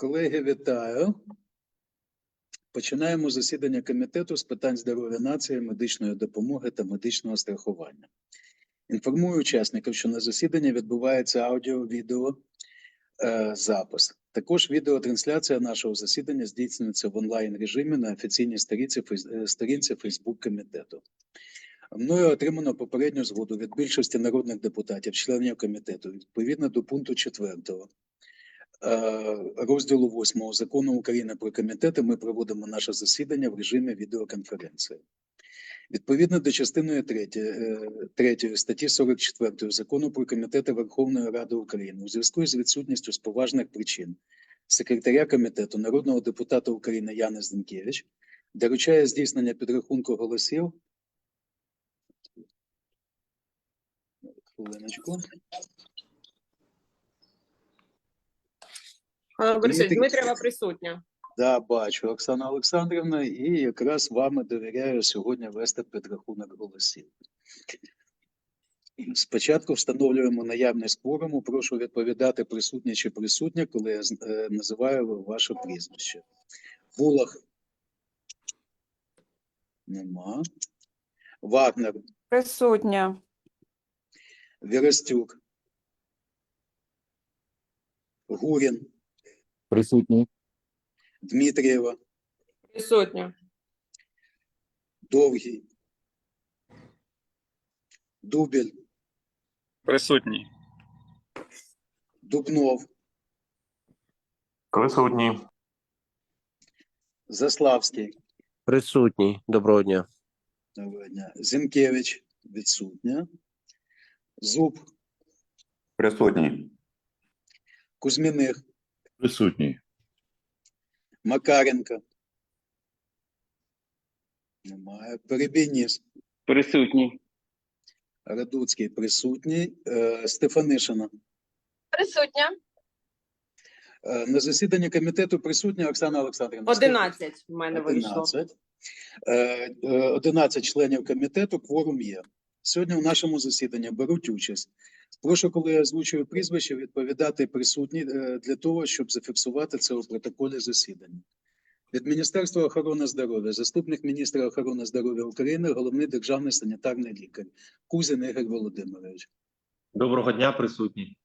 Колеги, вітаю. Починаємо засідання комітету з питань здоров'я нації, медичної допомоги та медичного страхування. Інформую учасників, що на засіданні відбувається аудіо-відео е, запис. Також відеотрансляція нашого засідання здійснюється в онлайн режимі на офіційній сторінці, е, сторінці Facebook комітету. Мною отримано попередню згоду від більшості народних депутатів, членів комітету, відповідно до пункту 4 е, розділу 8 закону України про комітети. Ми проводимо наше засідання в режимі відеоконференції. Відповідно до частини 3, 3 статті 44 закону про комітети Верховної Ради України у зв'язку з відсутністю з поважних причин секретаря комітету народного депутата України Яни Зінкевич доручає здійснення підрахунку голосів. Хвилиночку. Борисович, Дмитрієва присутня. Да, бачу, Оксана Олександрівна, і якраз вами довіряю сьогодні вести підрахунок голосів. Спочатку встановлюємо наявність кворуму. Прошу відповідати присутні чи присутня, коли я е, називаю ваше прізвище. Булах. Нема. Вагнер, Присутня. Віростюк. Гурін, Присутній. Дмитрієва, Присутня. Довгий. Дубіль, Присутній. Дубнов, Присутній. Заславський. Присутній. Доброго дня. Доброго дня. Зінкевич відсутня. Зуб, Присутній. Кузьміних, Присутній. Макаренко. Немає. Перебійніс. Присутній. Радуцький присутній. Е, Стефанишина. Присутня. Е, на засіданні комітету присутня Оксана Олександрівна. 11 в мене вийшло. 11. Е, е, 11 членів комітету, кворум є. Сьогодні в нашому засіданні беруть участь. Прошу, коли я озвучую прізвище, відповідати присутні е, для того, щоб зафіксувати це у протоколі засідання. Від Міністерства охорони здоров'я, заступник міністра охорони здоров'я України, головний державний санітарний лікар Кузін Ігор Володимирович. Доброго дня, присутній.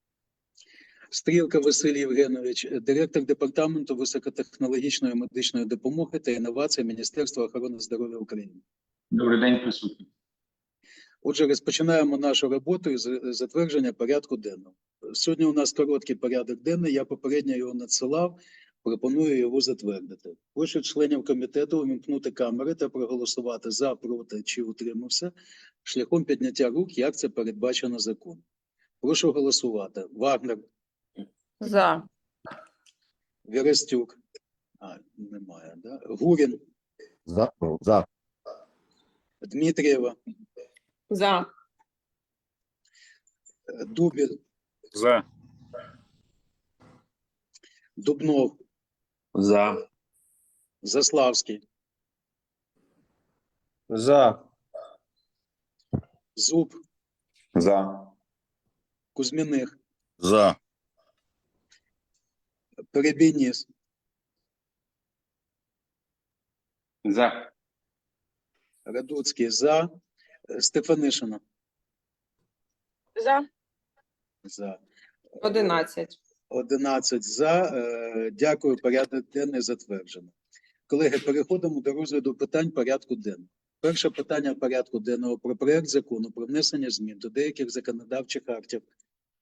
Стрілка Василь Євгенович, директор департаменту високотехнологічної медичної допомоги та інновацій Міністерства охорони здоров'я України. Добрий день, присутній. Отже, розпочинаємо нашу роботу із затвердження порядку денного. Сьогодні у нас короткий порядок денний. Я попередньо його надсилав. Пропоную його затвердити. Прошу членів комітету увімкнути камери та проголосувати за, проти чи утримався шляхом підняття рук, як це передбачено законом. Прошу голосувати. Вагнер, За. Вірастюк. А, немає, да? Гурін, За. За. Дмитрієва, За. е, Дубіль, За. Дубнов, За. Заславський, За. Зуб, За. Кузьміних, За. Перебійніс, За. Радуцький за, Е, Стефанишина За. за. 11. 11 за. Е, Дякую, порядок денний затверджено. Колеги, переходимо до розгляду питань порядку денного. Перше питання порядку денного про проект закону про внесення змін до деяких законодавчих актів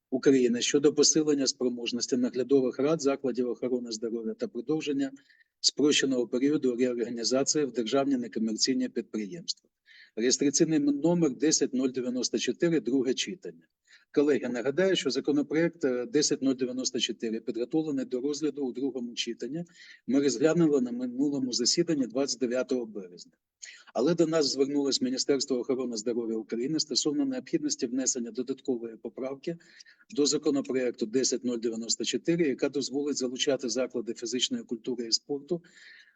України щодо посилення спроможності наглядових рад закладів охорони здоров'я та продовження спрощеного періоду реорганізації в державні некомерційні підприємства. Реєстраційний номер 10094, друге читання. Колеги, нагадаю, що законопроект е, 10094 підготовлений до розгляду у другому читанні. Ми розглянули на минулому засіданні 29 березня. Але до нас звернулось Міністерство охорони здоров'я України стосовно необхідності внесення додаткової поправки до законопроекту 10094, яка дозволить залучати заклади фізичної культури і спорту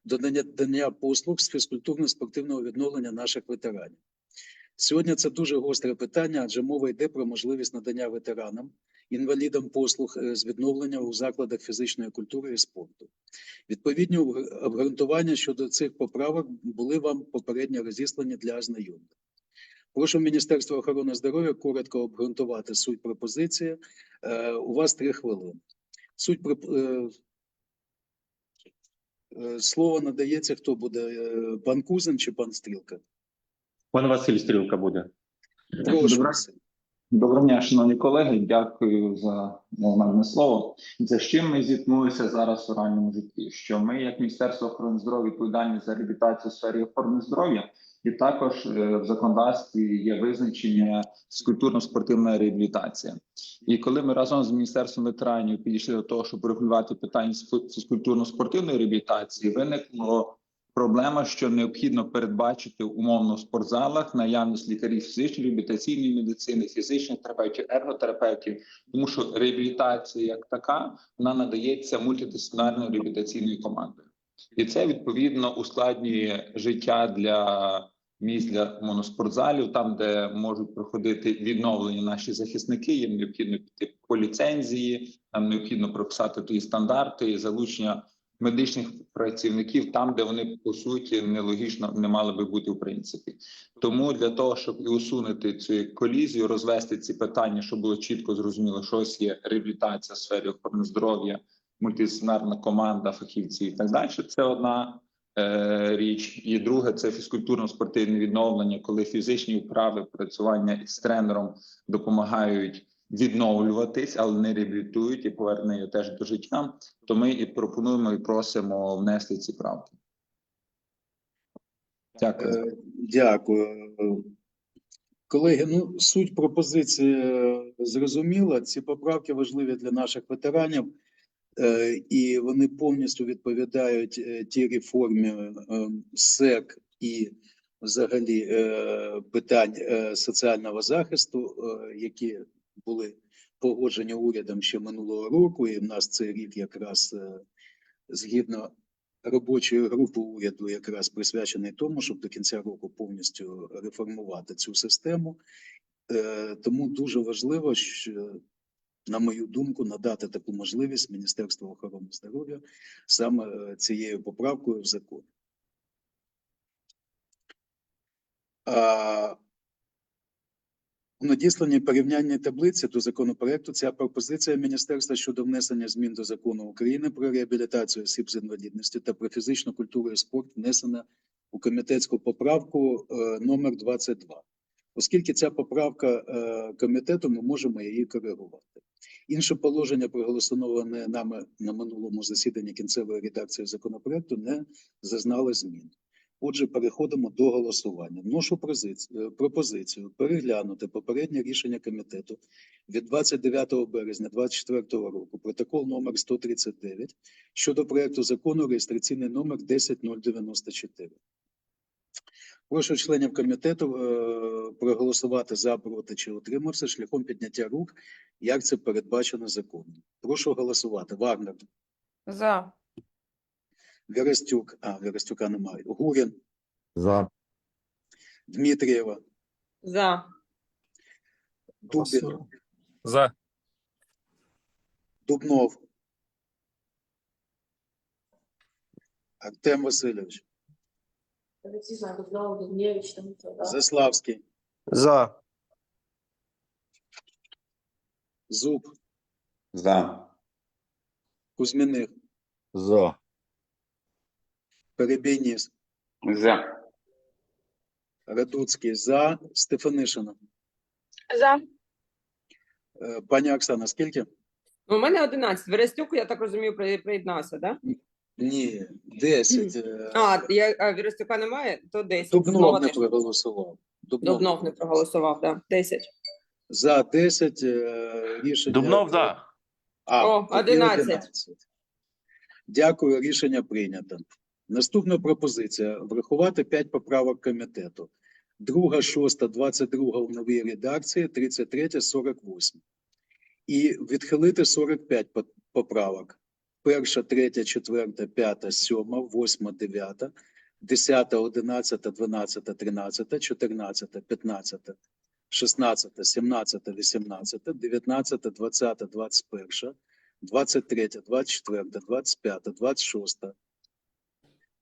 до надання послуг з фізкультурно-спортивного відновлення наших ветеранів. Сьогодні це дуже гостре питання, адже мова йде про можливість надання ветеранам, інвалідам послуг е, з відновлення у закладах фізичної культури і спорту. Відповідні обґрунтування щодо цих поправок були вам попередньо розіслані для ознайомлення. Прошу Міністерство охорони здоров'я коротко обґрунтувати суть пропозиції. Е, У вас три хвилини. Суть проп- е, слово надається, хто буде пан Кузин чи пан Стрілка? Пан Василь Стрілка буде. Доброго дня, шановні колеги. Дякую за надане слово. За чим ми зіткнулися зараз у реальному житті? Що ми, як Міністерство охорони здоров'я, відповідальні за реабілітацію в сфері охорони здоров'я, і також е, в законодавстві є визначення фізкультурно-спортивна реабілітація. І коли ми разом з міністерством ветеранів підійшли до того, щоб регулювати питання з фізкультурно-спортивної реабілітації, виникло проблема, що необхідно передбачити умовно в спортзалах наявність лікарів фізичної реабілітаційної медицини, фізичних терапевтів, ерготерапевтів, тому що реабілітація як така вона надається мультидисциплінарною реабілітаційною командою, і це відповідно ускладнює життя для місць для моноспортзалів, там де можуть проходити відновлення наші захисники. Їм необхідно піти по ліцензії, нам необхідно прописати ті стандарти і залучення медичних працівників там, де вони по суті нелогічно не мали би бути в принципі. Тому для того, щоб і усунути цю колізію, розвести ці питання, щоб було чітко зрозуміло, що ось є реабілітація в сфері охорони здоров'я, мультидисциплінарна команда фахівців і так далі. Це одна е, річ. І друге, це фізкультурно-спортивне відновлення, коли фізичні вправи працювання з тренером допомагають відновлюватись, але не реабілітують і повернення теж до життя. То ми і пропонуємо і просимо внести ці правки. Дякую. Е, Дякую. Колеги, ну суть пропозиції е, зрозуміла. Ці поправки важливі для наших ветеранів, е, і вони повністю відповідають тій реформі СЕК і взагалі питань соціального захисту, які були погоджені урядом ще минулого року, і в нас цей рік якраз е, згідно робочої групи уряду якраз присвячений тому, щоб до кінця року повністю реформувати цю систему. Е, Тому дуже важливо, що, на мою думку, надати таку можливість Міністерству охорони здоров'я саме е, цією поправкою в закон. У надісланій порівняльній таблиці до законопроекту ця пропозиція Міністерства щодо внесення змін до закону України про реабілітацію осіб з інвалідністю та про фізичну культуру і спорт внесена у комітетську поправку е, номер 22. Оскільки ця поправка е, комітету, ми можемо її коригувати. Інше положення, проголосоване нами на минулому засіданні кінцевої редакції законопроекту, не зазнало змін. Отже, переходимо до голосування. Вношу пропозицію переглянути попереднє рішення комітету від 29 березня 2024 року, протокол номер 139, щодо проекту закону реєстраційний номер 10094. Прошу членів комітету е, проголосувати за, проти чи утримався шляхом підняття рук, як це передбачено законом. Прошу голосувати. Вагнер, За. Верестюк, а Верестюка немає. Гурін, За. Дмитрієва, За. Дубін, За. Дубнов. Артем Васильович. Заславський, За. Зуб, За. Кузьміних, За. Перебійніс, За. Радуцький, за, Стефанишина. За. Е, Пані Оксана, скільки? Ну, У мене 11. Верестюк, я так розумію, при- приєднався, так? Ні, 10. е, А, я, а Верестюка немає, то 10. Дубнов Знову не теж. проголосував. Дубнов не проголосував, так. 10. За 10 е, рішення. Дубнов за. А, О, тоді 11. Дякую, рішення прийнято. Наступна пропозиція врахувати 5 поправок комітету. Друга, шоста, 22 в новій редакції, 33, 48. І відхилити 45 по- поправок. Перша, третя, четверта, п'ята, сьома, восьма, дев'ята, десята, одинадцята, дванадцята, тринадцята, чотирнадцята, п'ятнадцята, 16, 17, 18, 19, 20, 21, 23, 24, 25, 26,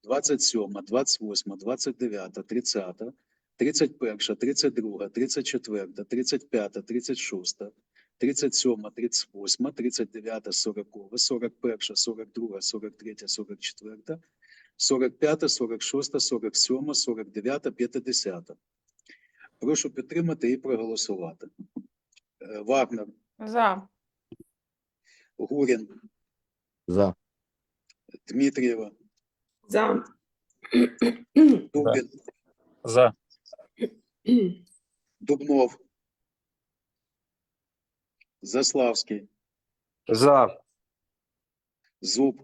27, 28, 29, 30, 31, 32, 34, 35, 36, 37, 38, 39, 40, 41, 42, 43, 44, 45, 46, 47, 49, 50. Прошу підтримати і проголосувати. Е, Вагнер, За. Гурін, За. Дмитрієва, За. Дубін, За. Дубнов, Заславський, За. Зуб,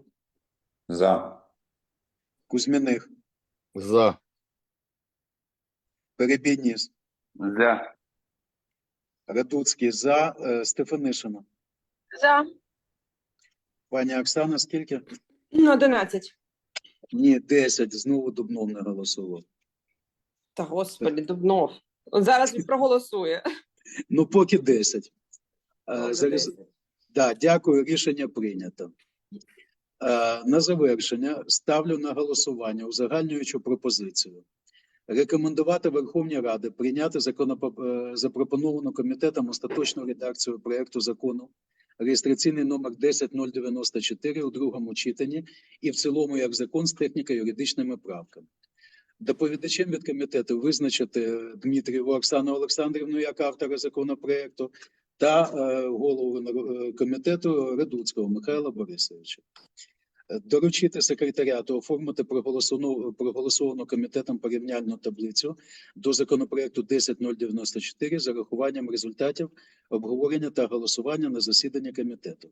За. Кузьміних, За. Перебійніс, За. Радуцький за е, Стефанишина. За. Пані Оксана, скільки? 11. Ні, 10. Знову Дубнов не голосував. Та господи, Дубнов. Зараз він проголосує. Ну, поки 10. Е, 10. Да, дякую, рішення прийнято. Е, На завершення ставлю на голосування узагальнюючу пропозицію. Рекомендувати Верховній Раді прийняти законопо- е, запропоновану комітетом остаточну редакцію проекту закону реєстраційний номер 10094 у другому читанні і в цілому як закон з техніко-юридичними правками. Доповідачем від комітету визначити Дмитрієву Оксану Олександрівну як автора законопроекту та е, голову е, комітету Редуцького Михайла Борисовича. Доручити секретаріату оформити проголосовану, проголосовану комітетом порівняльну таблицю до законопроекту 10094 з урахуванням результатів обговорення та голосування на засіданні комітету,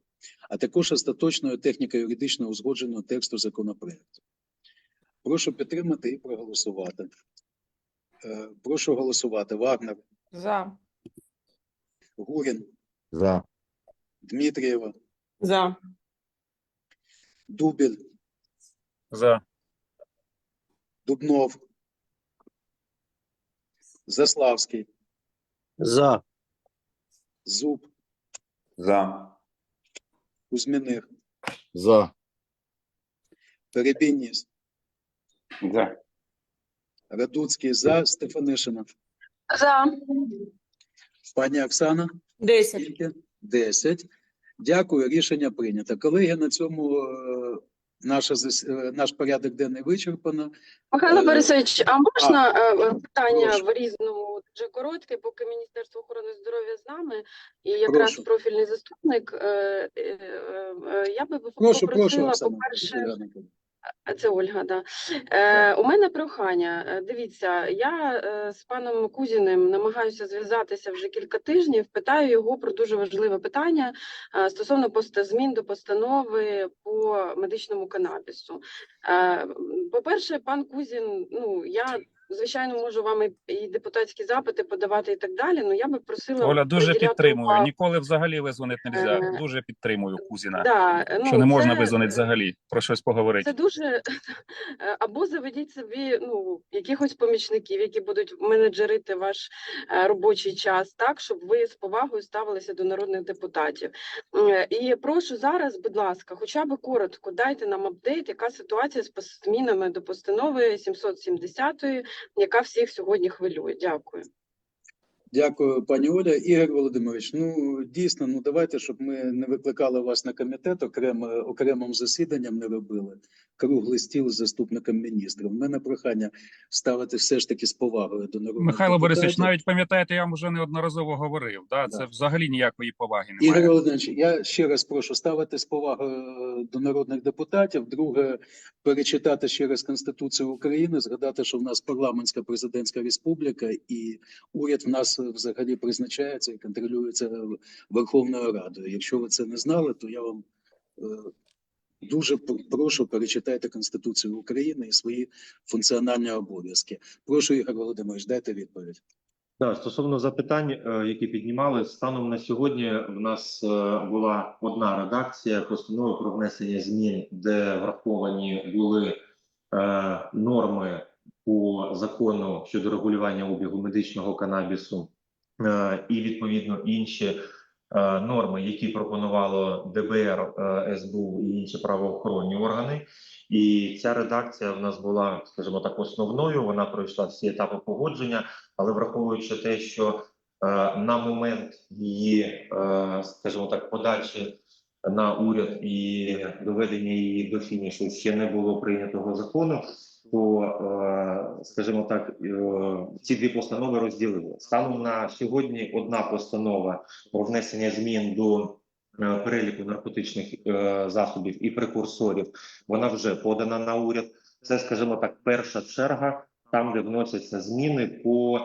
а також остаточної техніко-юридично узгодженого тексту законопроекту. Прошу підтримати і проголосувати. Е, Прошу голосувати. Вагнер, За. Гурін, За. Дмитрієва, За. Дубіль, За. Дубнов, Заславський, За. Зуб, За. Кузьміних, За. Перебійніс, За. Радуцький за Стефанишина. За. Пані Оксана, 10. скільки? 10. Дякую, рішення прийнято. Колеги, на цьому е, наша, е, наш порядок денний вичерпано. Михайло Е, Борисович, а можна е, питання прошу. в різному дуже коротке, поки Міністерство охорони здоров'я з нами, і якраз Прошу. профільний заступник, я би Прошу, попросила, по-перше. А Це Ольга, да. Е, у мене прохання. Е, Дивіться, я е, з паном Кузіним намагаюся зв'язатися вже кілька тижнів. Питаю його про дуже важливе питання е, стосовно змін до постанови по медичному канабісу. Е, по-перше, пан Кузін, ну я звичайно можу вам і, депутатські запити подавати і так далі. Ну я би просила Оля, дуже підтримую. увагу. Ніколи взагалі визвонити не можна. Дуже підтримую Кузіна. Да, Що ну, не можна це- визвонити взагалі про щось поговорити. Це дуже або заведіть собі ну якихось помічників, які будуть менеджерити ваш е, робочий час, так щоб ви з повагою ставилися до народних депутатів. І прошу зараз, будь ласка, хоча б коротко дайте нам апдейт, яка ситуація з змінами до постанови 770, яка всіх сьогодні хвилює. Дякую. Дякую, пані Оля. Ігор Володимирович, ну дійсно, ну давайте, щоб ми не викликали вас на комітет, окремо окремим засіданням не робили. Круглий стіл з заступником міністра. У мене прохання ставити все ж таки з повагою до народних Михайло Борисович, навіть пам'ятаєте, я вам вже неодноразово говорив. Да, це взагалі ніякої поваги Ігор. Володимирович, я ще раз прошу ставити з повагою е, до народних депутатів. Друге, перечитати ще раз Конституцію України, згадати, що в нас парламентська президентська республіка, і уряд в нас взагалі призначається і контролюється Верховною Радою. Якщо ви це не знали, то я вам е, дуже прошу перечитайте Конституцію України і свої функціональні обов'язки. Прошу, Ігор Володимирович, дайте відповідь. Да, стосовно запитань, е, які піднімали, станом на сьогодні в нас е, була одна редакція постанови про внесення змін, де враховані були е, норми по закону щодо регулювання обігу медичного канабісу і відповідно інші норми, які пропонувало ДБР, е, СБУ і інші правоохоронні органи. І ця редакція в нас була, скажімо так, основною. Вона пройшла всі етапи погодження, але враховуючи те, що е, на момент її, е, скажімо так, подачі на уряд і доведення її до фінішу ще не було прийнятого закону, то, е, скажімо так, е, ці дві постанови розділили. Станом на сьогодні одна постанова про внесення змін до е, переліку наркотичних засобів і прекурсорів. Вона вже подана на уряд. Це, скажімо так, перша черга, там, де вносяться зміни по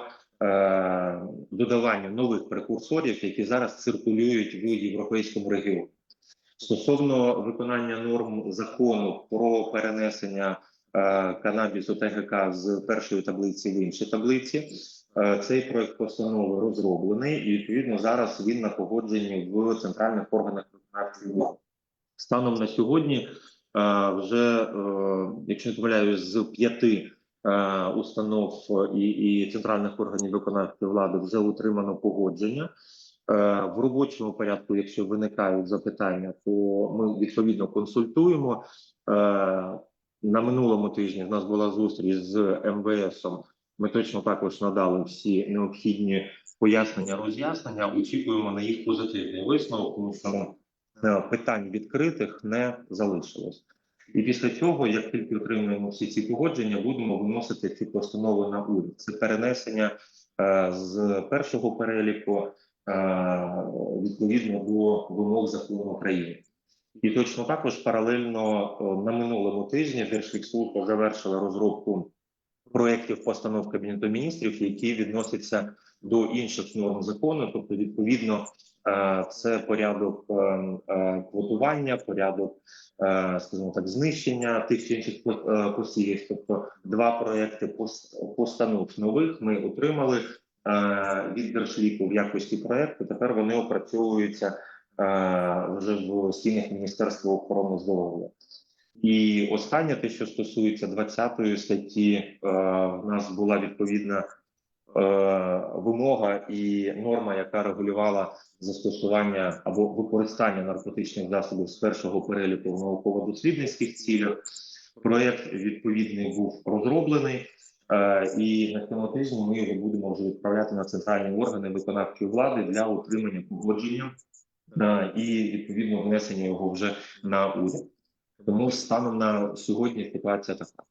додаванню нових прекурсорів, які зараз циркулюють в європейському регіоні. Стосовно виконання норм закону про перенесення канабісу ТГК з першої таблиці в інші таблиці, е, цей проект постанови розроблений, і відповідно зараз він на погодженні в центральних органах виконавчої влади. Станом на сьогодні е, вже, е, якщо не помиляюсь, з п'яти е, установ і, і центральних органів виконавчої влади вже отримано погодження. Е, В робочому порядку, якщо виникають запитання, то ми відповідно консультуємо. На минулому тижні в нас була зустріч з МВС. Ми точно також надали всі необхідні пояснення, роз'яснення. Очікуємо на їх позитивний висновок, тому що е, питань відкритих не залишилось. І після цього, як тільки отримаємо всі ці погодження, будемо виносити ці постанови на уряд. Це перенесення е, з першого переліку е, відповідно до вимог закону України. І точно також паралельно на минулому тижні Держфікслужба завершила розробку проєктів постанов Кабінету міністрів, які відносяться до інших норм закону, тобто відповідно. е, Це порядок е, е, квотування, порядок, скажімо так, знищення тих чи інших посівів. Тобто, два проекти пос- постанов нових ми отримали від Держвіку в якості проекту. Тепер вони опрацьовуються в стінах Міністерства охорони здоров'я. І останнє, те, що стосується 20 статті, е, в нас була відповідна е, вимога і норма, яка регулювала застосування або використання наркотичних засобів з першого переліку в науково-дослідницьких цілях. Проєкт відповідний був розроблений, е, і на цьому тижні ми його будемо вже відправляти на центральні органи виконавчої влади для отримання погодження і відповідно внесення його вже на уряд. Тому станом на сьогодні ситуація така.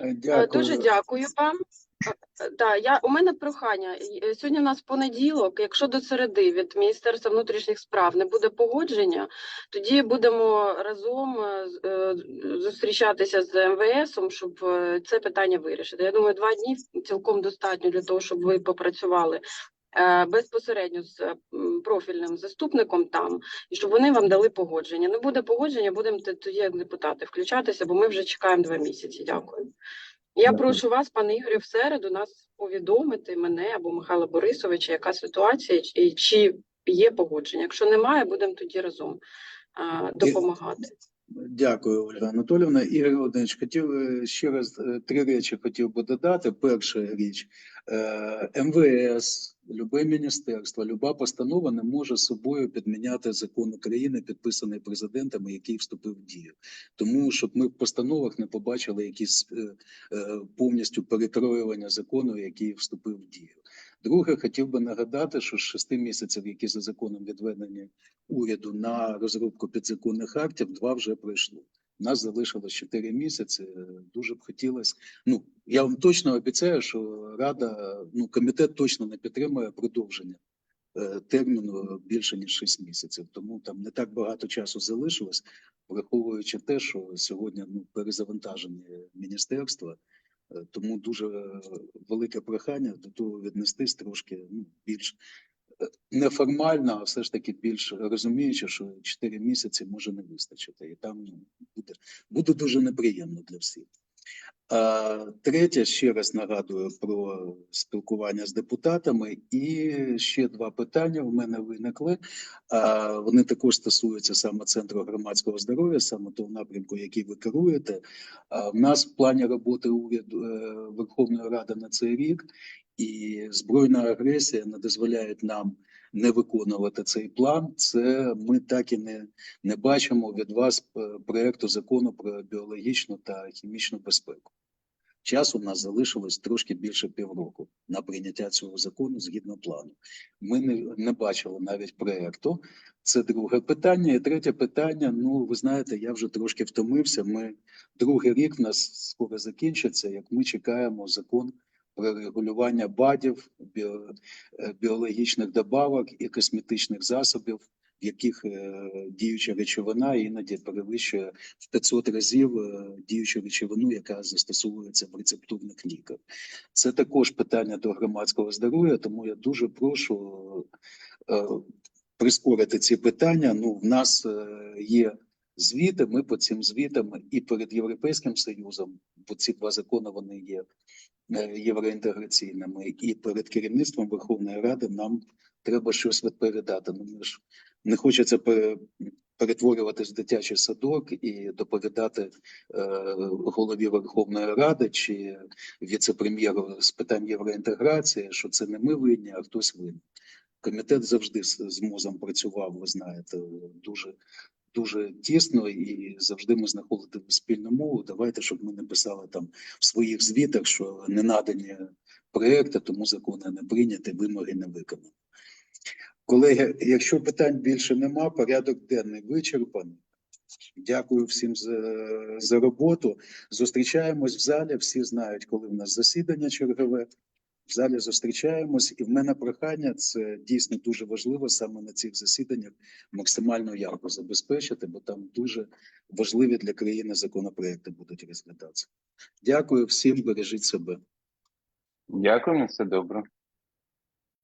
Е, Е, Дякую. Дуже дякую вам. Е, Да, я у мене прохання. Сьогодні у нас понеділок. Якщо до середи від Міністерства внутрішніх справ не буде погодження, тоді будемо разом зустрічатися з МВСом, щоб це питання вирішити. Я думаю, два дні цілком достатньо для того, щоб ви попрацювали безпосередньо з е, профільним заступником там, і щоб вони вам дали погодження. Не буде погодження, будемо тоді як депутати включатися, бо ми вже чекаємо два місяці. Дякую. Я Дякую. прошу вас, пане Ігорю, в середу нас повідомити мене або Михайла Борисовича, яка ситуація і чи є погодження. Якщо немає, будемо тоді разом а, допомагати. Дякую, Ольга Анатолівна. Ігор Володимирович, хотів е, ще раз е, три речі хотів би додати. Перша річ е, МВС, любе міністерство, люба постанова не може собою підміняти закон України, підписаний президентом, і який вступив в дію. Тому щоб ми в постановах не побачили якісь е, е, повністю перекроювання закону, який вступив в дію. Друге, хотів би нагадати, що з шести місяців, які за законом відведені уряду на розробку підзаконних актів, два вже пройшло. Нас залишилось 4 місяці. Дуже б хотілося. Ну я вам точно обіцяю, що рада, ну комітет точно не підтримує продовження е, терміну більше ніж 6 місяців. Тому там не так багато часу залишилось, враховуючи те, що сьогодні ну перезавантажені міністерства. Е, Тому дуже е, велике прохання до того віднестись трошки ну, більш неформально, а все ж таки більш розуміючи, що 4 місяці може не вистачити, і там ну, буде, буде дуже неприємно для всіх. Третє, ще раз нагадую про спілкування з депутатами. І ще два питання в мене виникли. Вони також стосуються саме центру громадського здоров'я, саме того напрямку, який ви керуєте. В нас в плані роботи уряду е, Верховної Ради на цей рік і збройна агресія не дозволяють нам не виконувати цей план. Це ми так і не, не бачимо від вас е, проекту закону про біологічну та хімічну безпеку. Часу у нас залишилось трошки більше півроку на прийняття цього закону згідно плану. Ми не, не бачили навіть проекту. Це друге питання. І третє питання. Ну, ви знаєте, я вже трошки втомився. Ми другий рік в нас скоро закінчиться, як ми чекаємо закон про регулювання БАДів, е, біологічних добавок і косметичних засобів, в яких е, діюча речовина іноді перевищує в 500 разів е, діючу речовину, яка застосовується в рецептурних ліках. Це також питання до громадського здоров'я, тому я дуже прошу е, прискорити ці питання. Ну, в нас є звіти. Ми по цим звітам і перед Європейським Союзом, бо ці два закони вони є євроінтеграційними, і перед керівництвом Верховної Ради нам треба щось відповідати. Ну, ми ж не хочеться пере- перетворюватись в дитячий садок і доповідати е, голові Верховної Ради чи віце-прем'єру з питань євроінтеграції, що це не ми винні, а хтось винен. Комітет завжди з, МОЗом працював, ви знаєте, дуже дуже тісно і завжди ми знаходили спільну мову. Давайте, щоб ми не писали там в своїх звітах, що не надані проекти, тому закони не прийняті, вимоги не виконані. Колеги, якщо питань більше нема, порядок денний вичерпаний. Дякую всім за, за роботу. Зустрічаємось в залі. Всі знають, коли в нас засідання чергове. В залі зустрічаємось, і в мене прохання це дійсно дуже важливо саме на цих засіданнях максимально ярко забезпечити, бо там дуже важливі для країни законопроекти будуть розглядатися. Дякую всім, бережіть себе. Дякую, все добре.